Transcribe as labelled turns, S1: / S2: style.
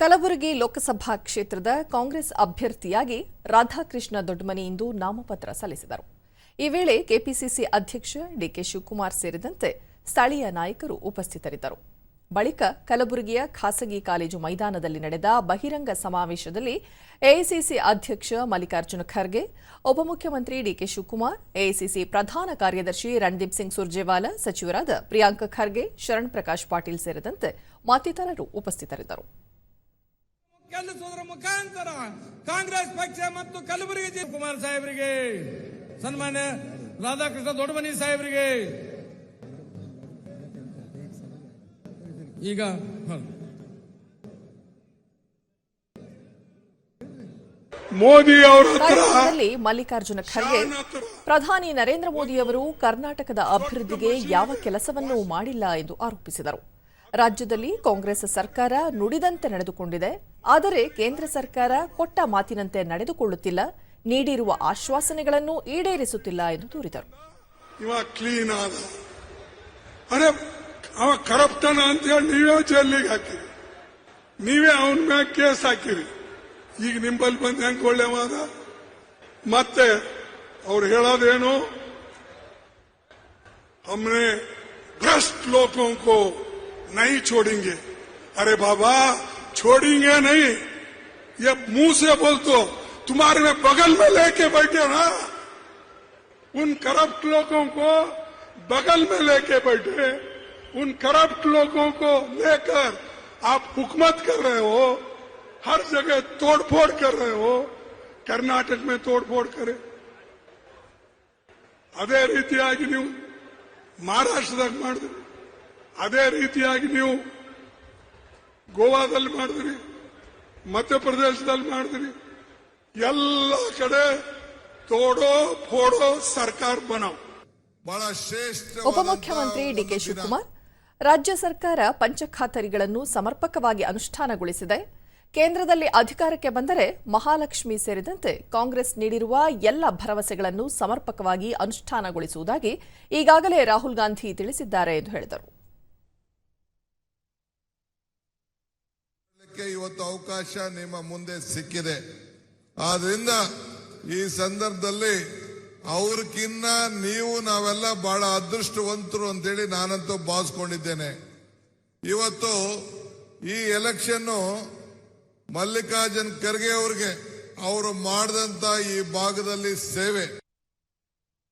S1: ಕಲಬುರಗಿ ಲೋಕಸಭಾ ಕ್ಷೇತ್ರದ ಕಾಂಗ್ರೆಸ್ ಅಭ್ಯರ್ಥಿಯಾಗಿ ರಾಧಾಕೃಷ್ಣ ದೊಡ್ಡಮನಿ ಇಂದು ನಾಮಪತ್ರ ಸಲ್ಲಿಸಿದರು. ಈ ವೇಳೆ ಕೆಪಿಸಿಸಿ ಅಧ್ಯಕ್ಷ ಡಿಕೆ ಶಿವಕುಮಾರ್ ಸೇರಿದಂತೆ ಸ್ಥಳೀಯ ನಾಯಕರು ಉಪಸ್ಥಿತರಿದ್ದರು. ಬಳಿಕ ಕಲಬುರಗಿಯ ಖಾಸಗಿ ಕಾಲೇಜು ಮೈದಾನದಲ್ಲಿ ನಡೆದ ಬಹಿರಂಗ ಸಮಾವೇಶದಲ್ಲಿ ಎಐಸಿಸಿ ಅಧ್ಯಕ್ಷ ಮಲ್ಲಿಕಾರ್ಜುನ ಖರ್ಗೆ, ಉಪಮುಖ್ಯಮಂತ್ರಿ ಡಿಕೆ ಶಿವಕುಮಾರ್, ಎಐಸಿಸಿ ಪ್ರಧಾನ ಕಾರ್ಯದರ್ಶಿ ರಣದೀಪ್ ಸಿಂಗ್ ಸುರ್ಜೇವಾಲ, ಸಚಿವರಾದ ಪ್ರಿಯಾಂಕ ಖರ್ಗೆ, ಶರಣ್ ಪ್ರಕಾಶ್ ಪಾಟೀಲ್ ಸೇರಿದಂತೆ ಮತ್ತಿತರರು ಉಪಸ್ಥಿತರಿದ್ದರು.
S2: ಗೆಲ್ಲಿಸುವುದರ ಮುಖಾಂತರ ಕಾಂಗ್ರೆಸ್ ಪಕ್ಷ ಮತ್ತು ಕಲಬುರಗಿ ಜಿಲ್ಲೆ ಕುಮಾರ್ ಸಾಹೇಬರಿಗೆ ಸನ್ಮಾನ್ಯ ರಾಧಾಕೃಷ್ಣ ದೊಡ್ಡಮನಿ ಸಾಹೇಬರಿಗೆ. ಈಗ
S3: ಮೋದಿ
S1: ಕಾರ್ಯಕ್ರಮದಲ್ಲಿ ಮಲ್ಲಿಕಾರ್ಜುನ ಖರ್ಗೆ ಪ್ರಧಾನಿ ನರೇಂದ್ರ ಮೋದಿ ಅವರು ಕರ್ನಾಟಕದ ಅಭಿವೃದ್ಧಿಗೆ ಯಾವ ಕೆಲಸವನ್ನೂ ಮಾಡಿಲ್ಲ ಎಂದು ಆರೋಪಿಸಿದರು. ರಾಜ್ಯದಲ್ಲಿ ಕಾಂಗ್ರೆಸ್ ಸರ್ಕಾರ ನುಡಿದಂತೆ ನಡೆದುಕೊಂಡಿದೆ. ಆದರೆ ಕೇಂದ್ರ ಸರ್ಕಾರ ಕೊಟ್ಟ ಮಾತಿನಂತೆ ನಡೆದುಕೊಳ್ಳುತ್ತಿಲ್ಲ ನೀಡಿರುವ ಆಶ್ವಾಸನೆಗಳನ್ನು ಈಡೇರಿಸುತ್ತಿಲ್ಲ ಎಂದು ದೂರಿದರು
S3: ಇವ ಕ್ಲೀನ್ ಆದ ಅರೆ ಅವ ಕರಪ್ಟನ ಅಂತ ಹೇಳಿ ನೀವೇ ಜೈಲಿಗೆ ಹಾಕಿರಿ ನೀವೇ ಅವನ ಮ್ಯಾಗ ಕೇಸ್ ಹಾಕಿರಿ ಈಗ ನಿಂಬಲ್ಲಿ ಬಂದು ಹೆಂಗ್ ಒಳ್ಳೆವಾದ ಮತ್ತೆ ಅವ್ರು ಹೇಳೋದೇನು हमने भ्रष्ट लोगों को नहीं छोड़ेंगे अरे बाबा छोड़ेंगे नहीं ये मुंह से बोल तो तुम्हारे में बगल में लेके बैठे ना उन करप्ट लोगों को बगल में लेके बैठे उन करप्ट लोगों को लेकर आप हुकूमत कर रहे हो हर जगह तोड़फोड़ कर रहे हो कर्नाटक में तोड़फोड़ करे ಅದೇ ರೀತಿಯಾಗಿ ನೀವು ಮಹಾರಾಷ್ಟ್ರದಾಗ ಮಾಡಿದ್ರಿ ಅದೇ ರೀತಿಯಾಗಿ ನೀವು ಗೋವಾದಲ್ಲಿ ಮಾಡಿದ್ರಿ ಮಧ್ಯಪ್ರದೇಶದಲ್ಲಿ ಮಾಡಿದ್ರಿ ಎಲ್ಲ ಕಡೆ ತೋಡೋ ಫೋಡೋ ಸರ್ಕಾರ ಬನಾವ್
S4: ಬಹಳ ಶ್ರೇಷ್ಠ
S1: ಉಪಮುಖ್ಯಮಂತ್ರಿ ಡಿಕೆ ಶಿವಕುಮಾರ್ ರಾಜ್ಯ ಸರ್ಕಾರ ಪಂಚಖಾತರಿಗಳನ್ನು ಸಮರ್ಪಕವಾಗಿ ಅನುಷ್ಠಾನಗೊಳಿಸಿದೆ. ಕೇಂದ್ರದಲ್ಲಿ ಅಧಿಕಾರಕ್ಕೆ ಬಂದರೆ ಮಹಾಲಕ್ಷ್ಮಿ ಸೇರಿದಂತೆ ಕಾಂಗ್ರೆಸ್ ನೀಡಿರುವ ಎಲ್ಲ ಭರವಸೆಗಳನ್ನು ಸಮರ್ಪಕವಾಗಿ ಅನುಷ್ಠಾನಗೊಳಿಸುವುದಾಗಿ ಈಗಾಗಲೇ ರಾಹುಲ್ ಗಾಂಧಿ ತಿಳಿಸಿದ್ದಾರೆ ಎಂದು ಹೇಳಿದರು.
S4: ಕ್ಕೆ ಇವತ್ತು ಅವಕಾಶ ನಿಮ್ಮ ಮುಂದೆ ಸಿಕ್ಕಿದೆ. ಆದ್ರಿಂದ ಈ ಸಂದರ್ಭದಲ್ಲಿ ಅವ್ರಕ್ಕಿನ್ನ ನೀವು ನಾವೆಲ್ಲ ಬಹಳ ಅದೃಷ್ಟವಂತರು ಅಂತೇಳಿ ನಾನಂತೂ ಭಾವಿಸ್ಕೊಂಡಿದ್ದೇನೆ. ಇವತ್ತು ಈ ಎಲೆಕ್ಷನ್ನು ಮಲ್ಲಿಕಾರ್ಜುನ್ ಖರ್ಗೆ ಅವ್ರಿಗೆ, ಅವರು ಮಾಡಿದಂತ ಈ ಭಾಗದಲ್ಲಿ ಸೇವೆ.